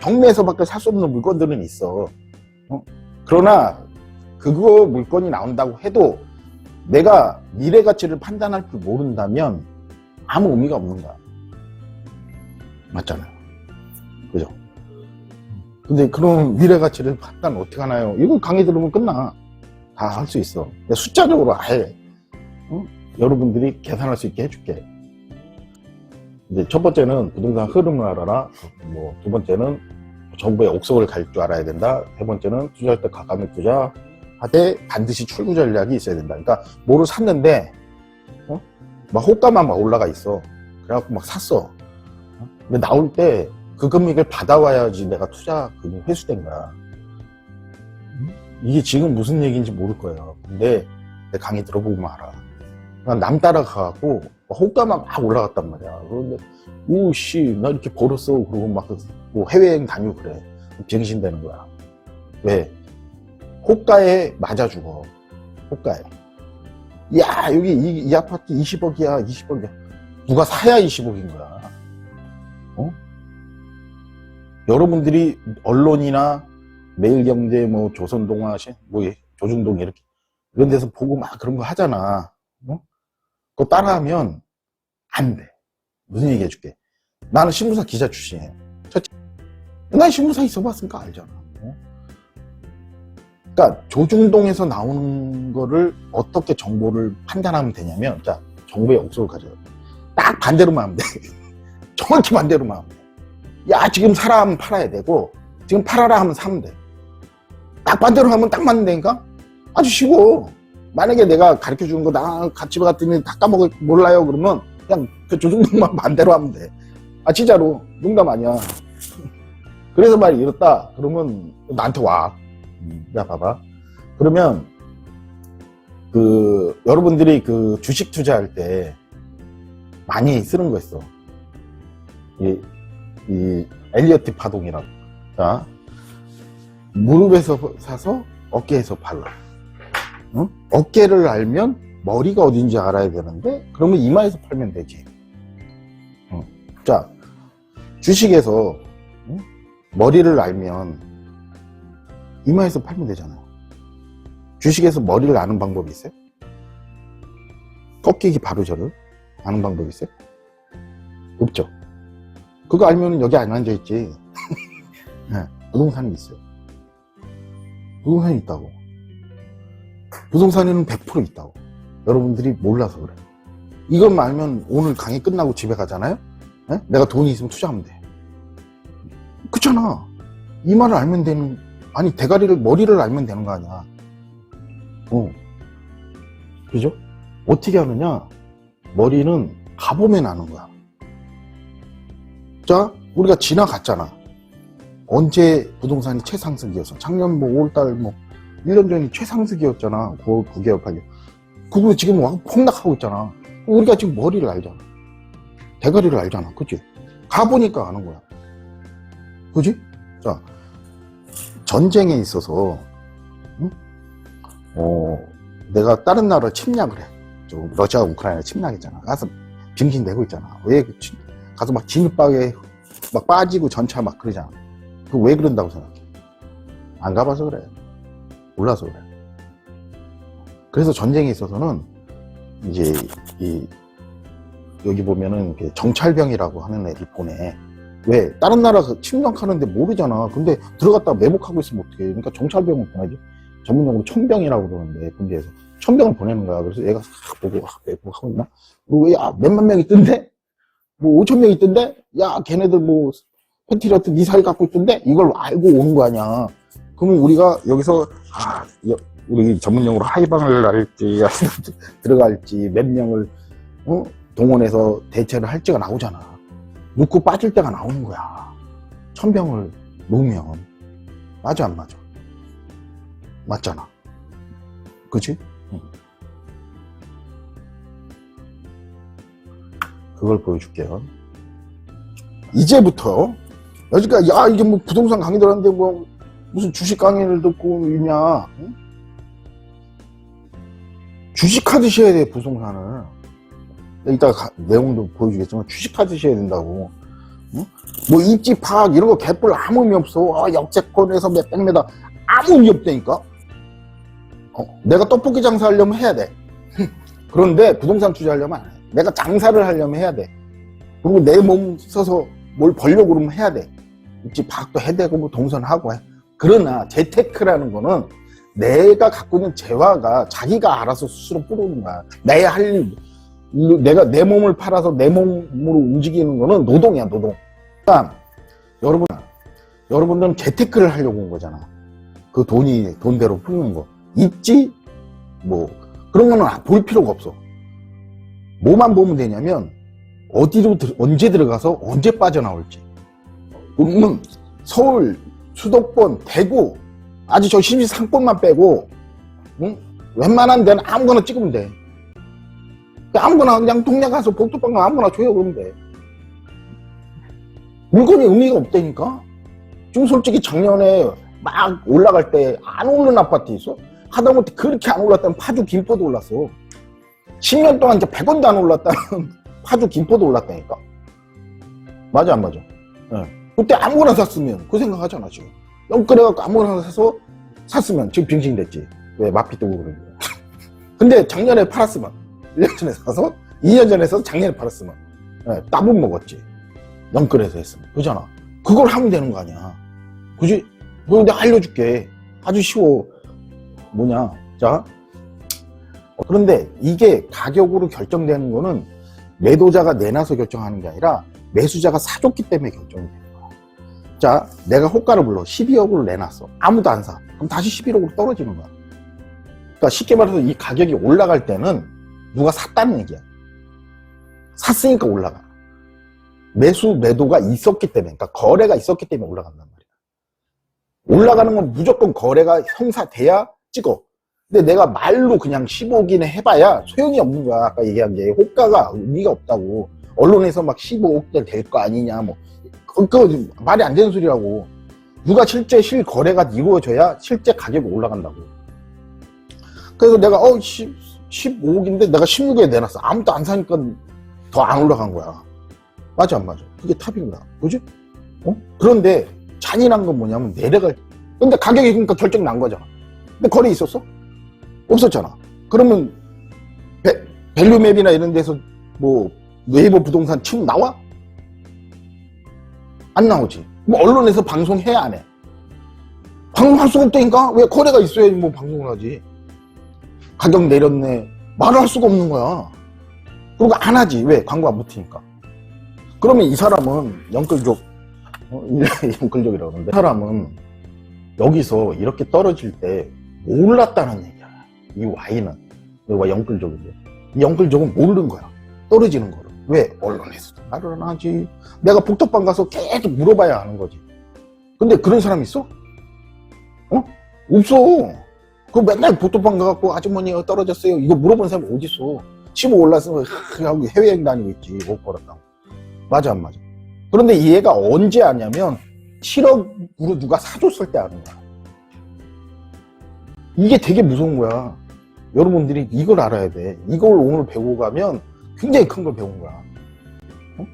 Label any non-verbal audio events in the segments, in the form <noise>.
경매에서밖에 살 수 없는 물건들은 있어. 어? 그러나 그거 물건이 나온다고 해도 내가 미래 가치를 판단할 줄 모른다면 아무 의미가 없는 거야. 맞잖아요. 그죠? 근데 그런 미래 가치를 판단 어떻게 하나요? 이거 강의 들으면 끝나. 다 할 수 있어. 숫자적으로 아예 어? 여러분들이 계산할 수 있게 해줄게. 이제 첫 번째는 부동산 흐름을 알아라. 뭐 두 번째는 정부의 옥석을 갈 줄 알아야 된다. 세 번째는 투자할 때 가감히 투자 하되 반드시 출구 전략이 있어야 된다. 그러니까 뭐를 샀는데 어? 막 호가만 막 올라가 있어. 그래갖고 막 샀어. 어? 근데 나올 때 그 금액을 받아와야지 내가 투자 금액 회수된 거야. 이게 지금 무슨 얘기인지 모를 거예요. 근데 내 강의 들어보면 알아. 남 따라가고 호가만 막 올라갔단 말이야. 그런데 오씨 나 이렇게 벌었어. 그러고 막 뭐 해외여행 다니고 그래. 병신 되는 거야. 왜? 호가에 맞아 죽어. 호가에. 야 여기 이, 이 아파트 20억이야 20억이야. 누가 사야 20억인 거야. 어? 여러분들이 언론이나 매일경제 뭐 조선동화 뭐 조중동 이렇게 이런 데서 보고 막 그런 거 하잖아. 어? 그거 따라하면 안 돼. 무슨 얘기 해줄게. 나는 신문사 기자 출신이에요. 난 신문사 있어봤으니까 알잖아. 어? 그러니까 조중동에서 나오는 거를 어떻게 정보를 판단하면 되냐면, 자, 정보의 옥석을 가져요. 딱 반대로만 하면 돼. <laughs> 정확히 반대로만 하면 돼. 야, 지금 하면 팔아야 되고, 지금 팔아라 하면 사면 돼. 딱 반대로 하면 딱 맞는다니까? 아주 쉬워. 만약에 내가 가르쳐 주는 거 나 같이 갔더니 다 까먹을 몰라요 그러면 그냥 그 조중동만 <laughs> 반대로 하면 돼. 아 진짜로 농담 아니야. <laughs> 그래서 말이 이렇다 그러면 나한테 와. 야 봐봐. 그러면 그 여러분들이 그 주식 투자할 때 많이 쓰는 거 있어. 이, 이 엘리어트 파동이라고. 자 무릎에서 사서 어깨에서 팔라. 어? 어깨를 알면 머리가 어딘지 알아야 되는데 그러면 이마에서 팔면 되지. 어. 자 주식에서 어? 머리를 알면 이마에서 팔면 되잖아요. 주식에서 머리를 아는 방법이 있어요? 꺾이기 바로 저를 아는 방법이 있어요? 없죠. 그거 알면 여기 안 앉아 있지. <laughs> 네, 부동산이 있어요. 부동산이 있다고. 부동산에는 100% 있다고. 여러분들이 몰라서 그래. 이것만 알면 오늘 강의 끝나고 집에 가잖아요? 예? 내가 돈이 있으면 투자하면 돼. 그렇잖아. 이 말을 알면 되는, 아니, 대가리를, 머리를 알면 되는 거 아니야. 어. 그죠? 어떻게 하느냐? 머리는 가보면 아는 거야. 자, 우리가 지나갔잖아. 언제 부동산이 최상승기였어? 작년 뭐 5월달 뭐 1년 전이 최상승기였잖아. 9월 9개월 8개월. 그거 지금 와- 폭락하고 있잖아. 우리가 지금 머리를 알잖아. 대가리를 알잖아. 그치? 가보니까 아는 거야. 그지? 자, 전쟁에 있어서, 응? 어, 내가 다른 나라 침략을 해. 저 러시아가 우크라이나 침략했잖아. 가서 빙신대고 있잖아. 왜그 침- 가서 막 진흙박에 막 빠지고 전차 막 그러잖아. 그 왜 그런다고 생각해? 안 가봐서 그래. 몰라서 그래. 그래서 전쟁에 있어서는 이제 이 여기 보면은 정찰병이라고 하는 애를 보내. 왜? 다른 나라 그 침략하는데 모르잖아. 근데 들어갔다 매복하고 있으면 어떡해. 그러니까 정찰병을 보내지. 전문용어로 천병이라고 그러는데 군대에서 천병을 보내는 거야. 그래서 얘가 싹 보고 아, 매복하고 있나? 뭐, 야, 몇만 명 있던데? 뭐, 오천 명 있던데? 야, 걔네들 뭐, 팬티러트 미사일 갖고 있던데? 이걸 알고 오는 거 아니야. 그러면 우리가 여기서, 아, 여- 우리 전문 용어로 하이방을 할지, <laughs> 들어갈지, 몇 명을, 어? 동원해서 대체를 할지가 나오잖아. 놓고 빠질 때가 나오는 거야. 천병을 놓으면. 맞아, 안 맞아? 맞잖아. 그치? 응. 그걸 보여줄게요. 이제부터, 여지까지, 야, 이게 뭐 부동산 강의 들었는데 뭐, 무슨 주식 강의를 듣고 있냐? 응? 주식하듯이 해야 돼, 부동산을. 이따가 가- 내용도 보여주겠지만, 주식하듯이 해야 된다고. 어? 뭐 입지 파악 이런 거 개뿔 아무 의미 없어. 아, 역세권에서 몇백 메다 아무 의미 없다니까. 어, 내가 떡볶이 장사하려면 해야 돼. <laughs> 그런데 부동산 투자하려면 안 해. 내가 장사를 하려면 해야 돼. 그리고 내 몸 써서 뭘 벌려고 그러면 해야 돼. 입지 파악도 해야 되고 뭐 동선하고 해. 그러나 재테크라는 거는 내가 갖고 있는 재화가 자기가 알아서 스스로 뿌리는 거야. 내 할 일, 내가 내 몸을 팔아서 내 몸으로 움직이는 거는 노동이야, 노동. 그러니까 여러분, 여러분들은 재테크를 하려고 온 거잖아. 그 돈이 돈대로 풀는 거. 있지? 뭐, 그런 거는 볼 필요가 없어. 뭐만 보면 되냐면, 어디로, 들- 언제 들어가서 언제 빠져나올지. 그러면 서울, 수도권, 대구, 아주 저 심지 상권만 빼고, 응? 웬만한 데는 아무거나 찍으면 돼. 아무거나 그냥 동네 가서 복도방 가면 아무거나 줘요, 그러면 돼. 물건이 의미가 없다니까? 지금 솔직히 작년에 막 올라갈 때 안 오르는 아파트 있어? 하다못해 그렇게 안 올랐다면 파주 김포도 올랐어. 10년 동안 이제 100원도 안 올랐다면 <laughs> 파주 김포도 올랐다니까? 맞아, 안 맞아? 예. 그때 아무거나 샀으면 그 생각하잖아, 지금. 영끌해갖고 아무거나 사서 샀으면 지금 빙신 됐지. 왜 마피 뜨고 그러는 거야. <laughs> 근데 작년에 팔았으면 1년 전에 사서 2년 전에 사서 작년에 팔았으면 예, 따분 먹었지. 영끌해서 했으면. 그잖아. 그걸 하면 되는 거 아니야. 그지? 뭐 내가 알려줄게. 아주 쉬워. 뭐냐. 자. 어, 그런데 이게 가격으로 결정되는 거는 매도자가 내놔서 결정하는 게 아니라 매수자가 사줬기 때문에 결정이 거야. 자, 내가 호가를 불러 12억으로 내놨어. 아무도 안 사. 그럼 다시 11억으로 떨어지는 거야. 그러니까 쉽게 말해서 이 가격이 올라갈 때는 누가 샀다는 얘기야. 샀으니까 올라가. 매수, 매도가 있었기 때문에, 그러니까 거래가 있었기 때문에 올라간단 말이야. 올라가는 건 무조건 거래가 형사돼야 찍어. 근데 내가 말로 그냥 15억이나 해봐야 소용이 없는 거야. 아까 얘기한 게 호가가 의미가 없다고. 언론에서 막 15억대 될 거 아니냐, 뭐. 그, 그 말이 안 되는 소리라고. 누가 실제 실 거래가 이루어져야 실제 가격이 올라간다고. 그래서 내가 어 10, 15억인데 내가 16억에 내놨어. 아무도 안 사니까 더 안 올라간 거야. 맞아 안 맞아? 그게 탑인 거야. 그지? 어? 그런데 잔인한 건 뭐냐면 내려갈 근데 가격이 그러니까 결정 난 거잖아. 근데 거래 있었어? 없었잖아. 그러면 배, 밸류맵이나 이런 데서 뭐 네이버 부동산 치면 나와? 안 나오지. 뭐 언론에서 방송해 안 해? 방송할 수가 없다니까? 왜 거래가 있어야지 뭐 방송을 하지. 가격 내렸네. 말을 할 수가 없는 거야. 그리고 안 하지. 왜? 광고가 못 트니까. 그러면 이 사람은 영끌족, 어? <laughs> 영끌족이라고 그러는데, 이 사람은 여기서 이렇게 떨어질 때 몰랐다는 얘기야. 이 Y는. 와 영끌족인데. 이 영끌족은 모르는 거야. 떨어지는 거를. 왜? 언론에서도 말을 안 하지. 내가 복덕방 가서 계속 물어봐야 하는 거지. 근데 그런 사람 있어? 어? 없어. 그 맨날 복덕방 가갖고 아주머니 떨어졌어요. 이거 물어본 사람이 어딨어. 15 올랐으면 하고 해외여행 다니고 있지. 못 벌었다고. 맞아, 안 맞아? 그런데 이 얘가 언제 아냐면 7억으로 누가 사줬을 때 아는 거야. 이게 되게 무서운 거야. 여러분들이 이걸 알아야 돼. 이걸 오늘 배우고 가면 굉장히 큰 걸 배운 거야. 어?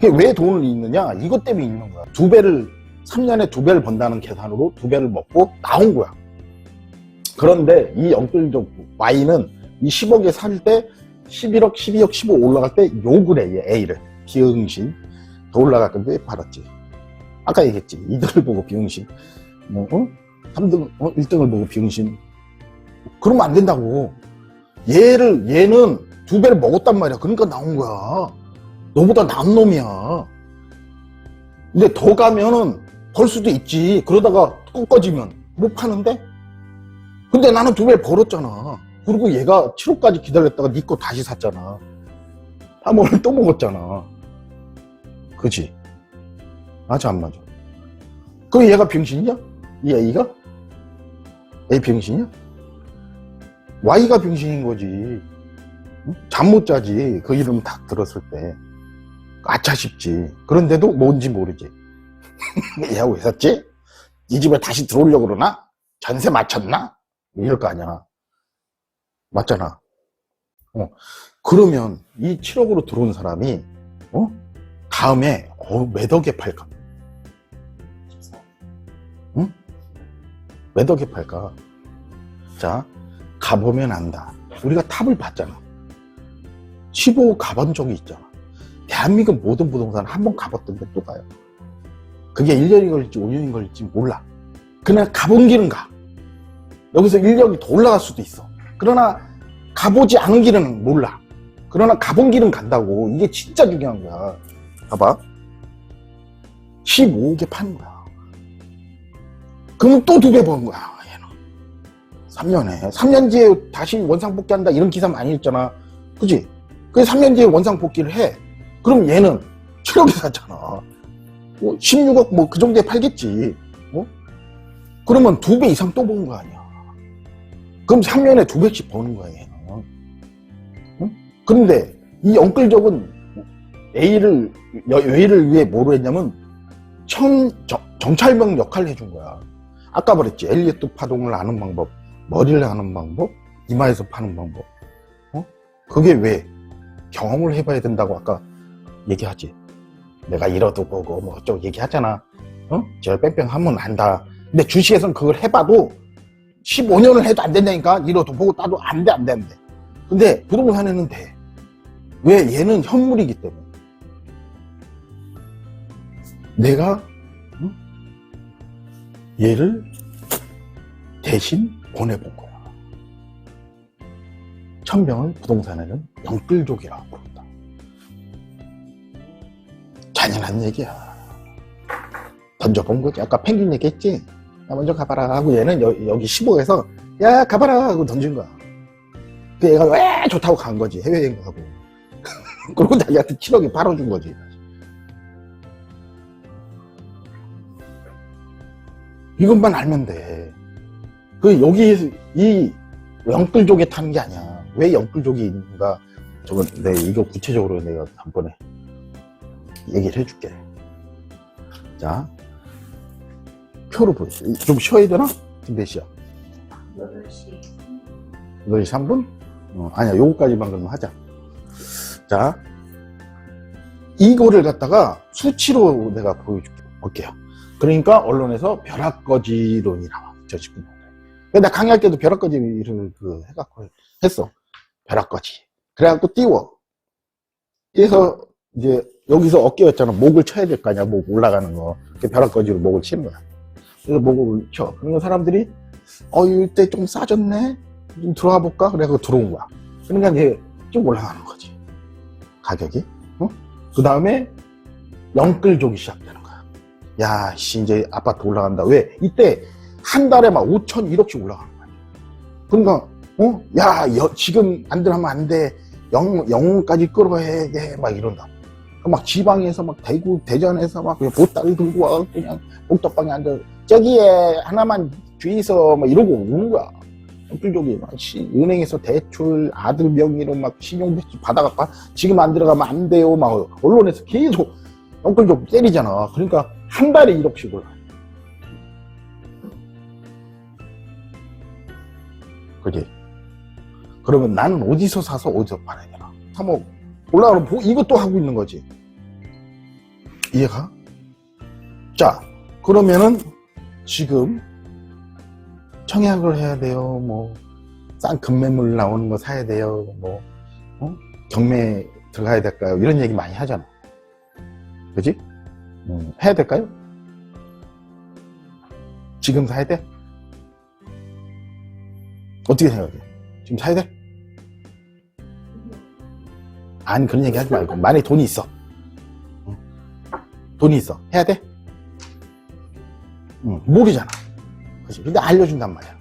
그게 왜 돈을 잃느냐? 이것 때문에 잃는 거야. 두 배를, 3년에 두 배를 번다는 계산으로 두 배를 먹고 나온 거야. 그런데 이 영끌적 Y는 이 10억에 살 때 11억, 12억, 15 올라갈 때 욕을 해, 얘 A를. 비응신. 더 올라갈 건데 팔았지. 아까 얘기했지. 이등을 보고 비응신. 뭐, 어? 3등, 어? 1등을 보고 비응신. 그러면 안 된다고. 얘를, 얘는 두 배를 먹었단 말이야. 그러니까 나온 거야. 너보다 나은 놈이야. 근데 더 가면은 벌 수도 있지. 그러다가 꺾어지면 못 파는데? 근데 나는 두 배 벌었잖아. 그리고 얘가 7호까지 기다렸다가 네거 다시 샀잖아. 3월을 또 먹었잖아. 그지? 맞아, 안 맞아? 그 얘가 병신이야? 이 A가? A 병신이야? Y가 병신인 거지. 잠 못 자지. 그 이름 딱 들었을 때. 아차 싶지. 그런데도 뭔지 모르지. <laughs> 왜 샀지? 이 집에 다시 들어오려고 그러나? 전세 맞췄나? 이럴 거 아니야. 맞잖아. 어. 그러면 이 7억으로 들어온 사람이, 어? 다음에 어, 몇 억에 팔까? 몇 억에 팔까? 자, 가보면 안다. 우리가 탑을 봤잖아. 15 가본 적이 있잖아. 대한민국 모든 부동산 한 번 가봤던데 또 가요. 그게 1년이 걸릴지 5년이 걸릴지 몰라. 그날 가본 길은 가. 여기서 1년이 더 올라갈 수도 있어. 그러나 가보지 않은 길은 몰라. 그러나 가본 길은 간다고. 이게 진짜 중요한 거야. 봐봐. 15억에 파는 거야. 그러면 또 두 배 버는 거야, 얘는. 3년에. 3년 뒤에 다시 원상복귀한다 이런 기사 많이 했잖아. 그지? 그 3년 뒤에 원상 복귀를 해. 그럼 얘는 7억에 샀잖아. 16억 뭐 그 정도에 팔겠지. 어? 그러면 두 배 이상 또 버는 거 아니야. 그럼 3년에 두 배씩 버는 거야, 얘는. 응? 그런데 이 엉클족은 A를, 여- A를 위해 뭐로 했냐면 청, 정, 정찰병 역할을 해준 거야. 아까 말했지. 엘리어트 파동을 아는 방법, 머리를 아는 방법, 이마에서 파는 방법. 어? 그게 왜 경험을 해봐야 된다고 아까 얘기하지. 내가 이러도 보고 뭐 어쩌고 얘기하잖아. 어? 제가 뺑뺑 하면 안다. 근데 주식에서는 그걸 해봐도 15년을 해도 안 된다니까. 이러도 보고 따도 안 돼, 안 돼, 안 돼. 근데 부동산에는 돼. 왜? 얘는 현물이기 때문에. 내가 응? 얘를 대신 거야. 천병을 부동산에는 영끌족이라고 부른다. 잔인한 얘기야. 던져본 거지. 아까 펭귄 얘기했지? 나 먼저 가봐라 하고 얘는 여, 기 15에서 야 가봐라 하고 던진 거야. 그 얘가 왜 좋다고 간 거지. 해외여행 가고. <laughs> 그리고 자기한테 7억이 팔아준 거지. 이것만 알면 돼. 그 여기 이 영끌족에 타는 게 아니야. 왜 영끌족이 있는가? 저건 내 이거 구체적으로 내가 한번에 얘기를 해줄게. 자, 표로 보여. 좀 쉬어야 되나? 지금 몇 시야? 8시 8시 3분? 어, 아니야, 요거까지만 그러면 하자. 자, 이거를 갖다가 수치로 내가 보여줄게. 볼게요. 그러니까 언론에서 벼락거지론이 나와. 저 친구. 나 강의할 때도 벼락거지를 그 해갖고 했어. 벼락거지. 그래갖고 띄워. 그래서 이제 여기서 어깨였잖아. 목을 쳐야 될 거 아니야. 목 올라가는 거. 그 벼락거지로 목을 치는 거야. 그래서 목을 쳐. 그러면 사람들이 어, 이때 좀 싸졌네? 좀 들어가 볼까? 그래서 들어온 거야. 그러니까 이제 좀 올라가는 거지. 가격이. 어? 그 다음에 영끌족이 시작되는 거야. 야, 씨, 이제 아파트 올라간다. 왜? 이때 한 달에 막 5천, 1억씩 올라가는 거야. 그러니까, 어? 야, 여- 지금 안 들어가면 안 돼. 영, 영까지 끌어야 돼. 막 이런다. 막 지방에서 막 대구, 대전에서 막 보따리 들고 와. 그냥 옥탑방에 앉아. 저기에 하나만 주의서 막 이러고 오는 거야. 영끌족이 막 시- 은행에서 대출 아들 명의로 막 신용대출 받아갖고 지금 안 들어가면 안 돼요. 막 언론에서 계속 영끌족 때리잖아. 그러니까 한 달에 1억씩 올라. 그지? 그러면 나는 어디서 사서 어디서 팔아야 되나? 3억 올라가면 보- 이것도 하고 있는 거지. 이해가? 자, 그러면은 지금 청약을 해야 돼요. 뭐, 싼 급매물 나오는 거 사야 돼요. 뭐, 어? 경매 들어가야 될까요? 이런 얘기 많이 하잖아. 그지? 음, 해야 될까요? 지금 사야 돼? 어떻게 생각해? 지금 사야 돼? 아니, 그런 얘기 하지 말고. 만약에 돈이 있어. 응. 돈이 있어. 해야 돼? 응, 모르잖아. 그치? 근데 알려준단 말이야.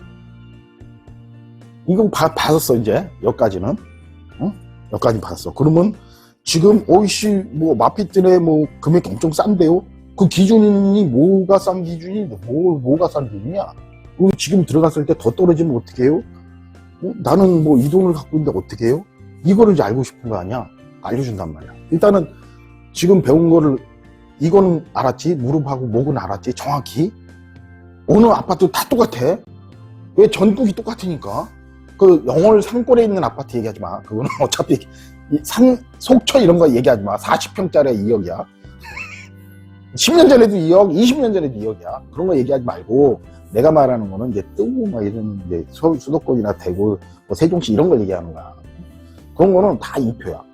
이건 봐, 받았어, 이제. 여기까지는. 응? 여기까지 받았어. 그러면 지금, 오이씨, 뭐, 마피트네, 뭐, 금액이 엄청 싼데요? 그 기준이 뭐가 싼 기준이, 뭐, 뭐가 싼 기준이야? 그리고 지금 들어갔을 때 더 떨어지면 어떻게 해요? 어? 나는 뭐 이 돈을 갖고 있는데 어떻게 해요? 이거를 이제 알고 싶은 거 아니야? 알려준단 말이야. 일단은 지금 배운 거를 이거는 알았지, 무릎하고 목은 알았지, 정확히. 어느 아파트 다 똑같아. 왜 전국이 똑같으니까. 그 영월 산골에 있는 아파트 얘기하지 마. 그거는 <laughs> 어차피 이 산, 속초 이런 거 얘기하지 마. 40평짜리 2억이야. 10년 전에도 2억, 20년 전에도 2억이야. 그런 거 얘기하지 말고 내가 말하는 거는 이제 뜨고 막 이런 이제 서울 수도권이나 대구, 뭐 세종시 이런 걸 얘기하는 거야. 그런 거는 다 2표야.